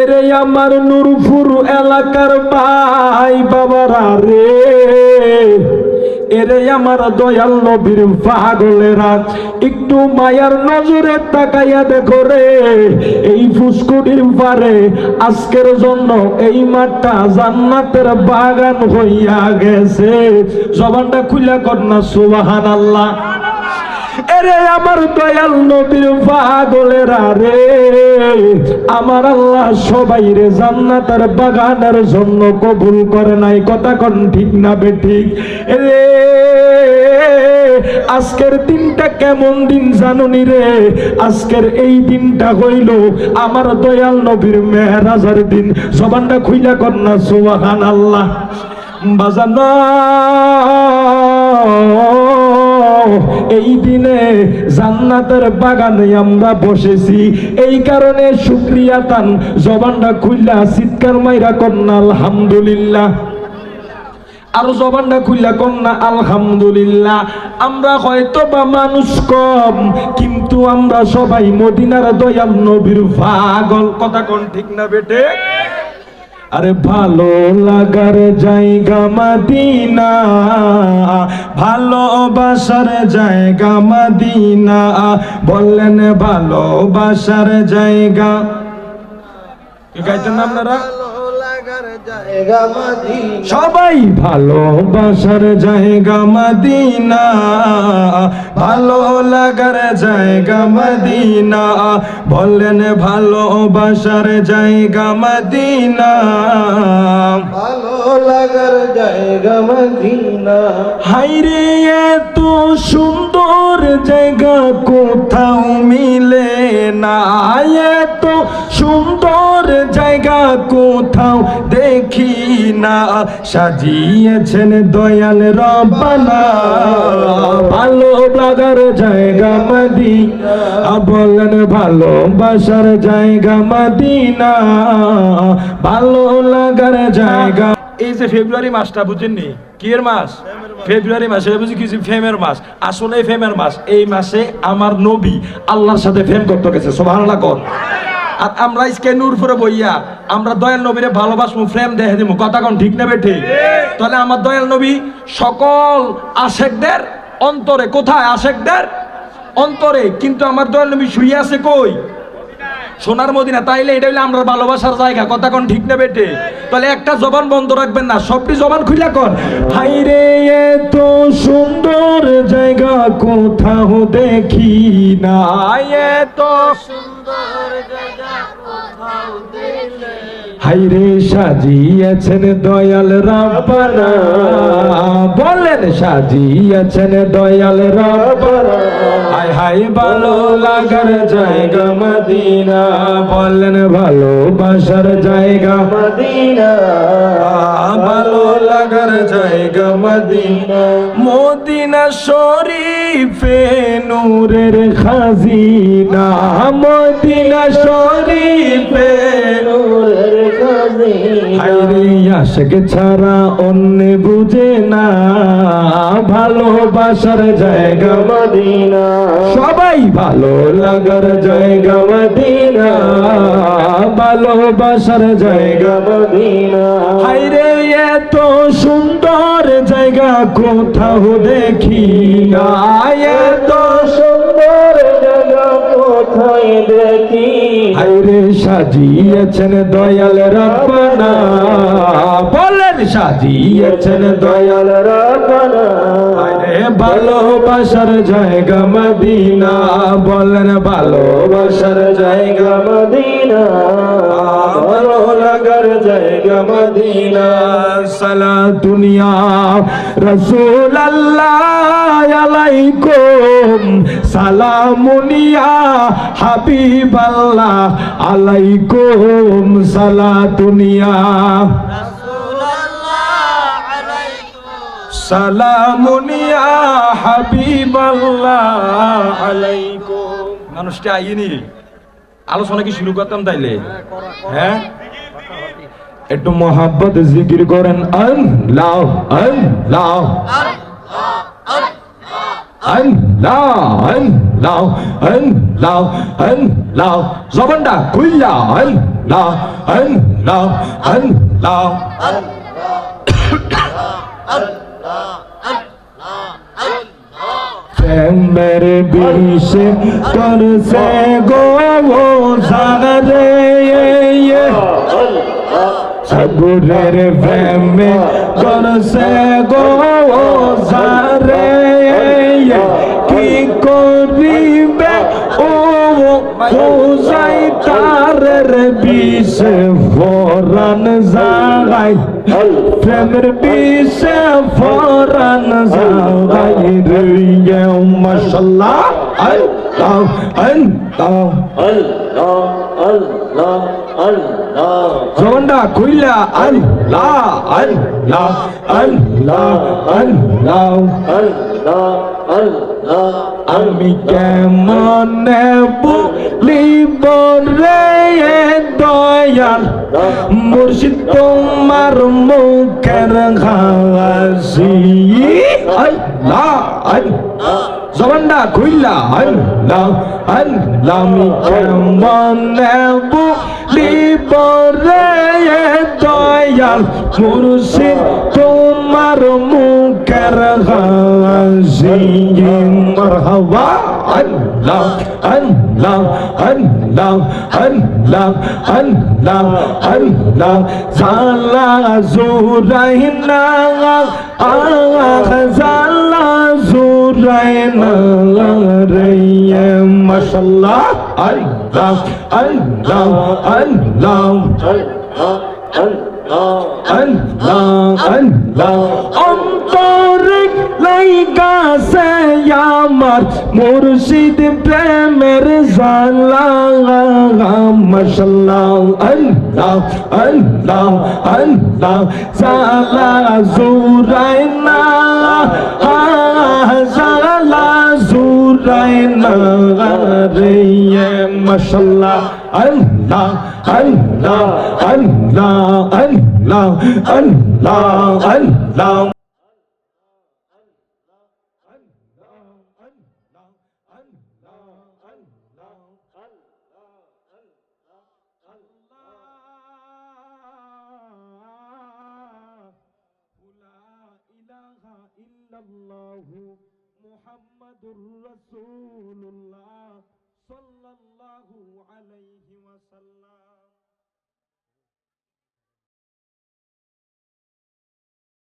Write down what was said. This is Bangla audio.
এরে আমার নুরপুর এলাকার ভাই বাবারা রে। এরে আমার দয়াল নবীর পাগলেরা, একটু মায়ার নজরে তাকাইয়া দেখো রে। এই ফুসকুটির পারে আজকের জন্য এই মাঠটা জান্নাতের বাগান হইয়া গেছে। জবানটা খুলে কর না সুবাহান আল্লাহ এরে আমার দয়াল নবীর পাগলেরা রে আমার আল্লাহ সবাই রে জান্নাতের বাগানের জন্য কবুল করে নাই। কথা কোন ঠিক না বে ঠিক? রে আজকের দিনটা কেমন দিন জানুনি রে? আজকের এই দিনটা হইল আমার দয়াল নবীর মেহরাজের দিন। জবানটা খুইলা কর না সুবহান আল্লাহ বাজানো। এই দিনে জান্নাতের বাগানে আমরা বসেছি। এই কারণে শুক্রিয়া তান জবানটা খুললা চিৎকার মাইরা কন্যা আলহামদুলিল্লাহ। আর জবানটা খুললা কন্যা আলহামদুলিল্লাহ। আমরা হয়তো বা মানুষ কম, কিন্তু আমরা সবাই মদিনার দয়াল নবীর পাগল। কথা কোন ঠিক না বেটে আরে ভালো লাগার জায়গা মাদিনা ভালোবাসার জায়গা মাদিনা বললেন ভালোবাসার জায়গা। গাইতেন আপনারা? সবাই ভালোবাসার জায়গা মদিনা। ভালো লাগার জায়গা মদিনা। বললেন ভালোবাসার জায়গা মদিনা। ভালো লাগার জায়গা মদিনা। হাইরে এত সুন্দর জায়গা কোথাও মিলে না। কোথাও দেখি না। সাজিয়েছেন দয়াল রবানা ভালো লাগার জায়গা মদিনা। বলেন ভালোবাসার জায়গা মদিনা। ভালো লাগার জায়গা এই যে ফেব্রুয়ারি মাসটা বুঝেননি? কি এর মাস? ফেব্রুয়ারি মাসে বুঝি কিছু ফেমের মাস। আসলে ফেমের মাস। এই মাসে আমার নবী আল্লাহর সাথে ফেম করতে গেছে। সোভানাল্লাহ কর। আর আমরা ইসকে নূরপুরে বইয়া, আমরা দয়াল নবীরে ভালোবাসবো ফ্রেম দেখে দিব কথা কোন ঠিক নেবে ঠিক? তাহলে আমার দয়াল নবী সকল আশেকদের অন্তরে, কোথায় আশেকদের? অন্তরে। কিন্তু আমার দয়াল নবী শুয়ে আছে কই? সোনার মদিনা, তাইলে এটা হইলে আমরা ভালোবাসার জায়গা। কথা কোন ঠিক না বেটে? তাহলে একটা জবান বন্ধ রাখবেন না, সবটি জবান খুলে কর। হাইরে, এত সুন্দর জায়গা কোথাও দেখি না এত সুন্দর জায়গা কোথাও দিলে হাইরে সাজিয়েছেন দয়াল রাব্বানা। বলেন সাজিয়েছেন দয়াল রাব্বানা। হাই হাই ভালো লাগার জায়গা মদিনা। বলেন ভালোবাসার জায়গা মদিনা। ভালো লাগার জায়গা মদিনা। মদিনা শরীফে নূরের খাজিনা। মদিনা শরীফে হাইরে আশেক ছাড়া অন্য বুঝে না। ভালোবাসার জায়গা মদিনা। সবাই ভালো লাগার জায়গা মদিনা। ভালোবাসার জায়গা মদিনা। হাইরে এত সুন্দর জায়গা কোথাও দেখি না। এত সুন্দর জায়গা কোথায় দেখি হাইরে সাজিয়েছেন দয়াল রব্বানা। বলেন, সাজিয়েছেন দয়াল হাইরে ভালোবাসার জায়গা মদিনা। বলেন, ভালোবাসার জায়গা মদিনা। ভালো জায়গা মদিনা। সালা দুনিয়া রসুল আল্লাহ আলাইকুম। সালামুনিয়া হাবিব আল্লাহ আলাইকুম সালা দুনিয়া সালামুনিয়া হাবিব আল্লাহ আলাইকুম। মানুষটা আইনি। আলোচনা কি শুরু করতাম তাইলে? হ্যাঁ? একটু মোহাব্বত জিকির করেন। আল্লাহ আল্লাহ। আল্লাহ আল্লাহ আল্লাহ জবানটা খুললা আল্লাহ আল্লাহ আল্লাহ আল্লাহ প্রেমের বিষে করছে গো সাগরে সাগরের প্রেমে করছে গো সারে কি করিবে? ও হোসাই তারের বিষে ফরান জাগাই। প্রেমের বিষে ফরান জাগাই রে মাশাল্লাহ। আল্লাহ আল্লাহ আল্লাহ আল্লাহ আল্লাহ জগন্ডা খুইলা আল্লাহ আল্লাহ আল্লাহ আল্লাহ আল্লাহ আল্লাহ আমি কেমনে বলিব রে দয়াল? মুর্শিদ তোমার মুখের হাসি। আল্লাহ আল্লাহ জবানটা খুইলা আল্লাহ আল্লাহ আমি কেমনে বলিব রে দয়াল, মুর্শিদ, তোমার মুখের হাসি, মারহাবা আল্লাহ আল্লাহ আল্লাহ আল্লাহ আল্লাহ আল্লাহ জালা, জুরাইনা আহ জালা মাশাল্লাহ আল্লাহ আল্লাহ আল্লাহ আল্লাহ আল্লাহ অন্তরে লাইগাছে আমার মুর্শিদ প্রেমের জালা মাশাল্লাহ, আল্লাহ আল্লাহ আল্লাহ। জালা জুরাইনা। মাশাল্লাহ আল্লাহ আল্লাহ আল্লাহ আল্লাহ আল্লাহ আল্লাহ মুহাম্মাদুর صلى الله عليه وسلم.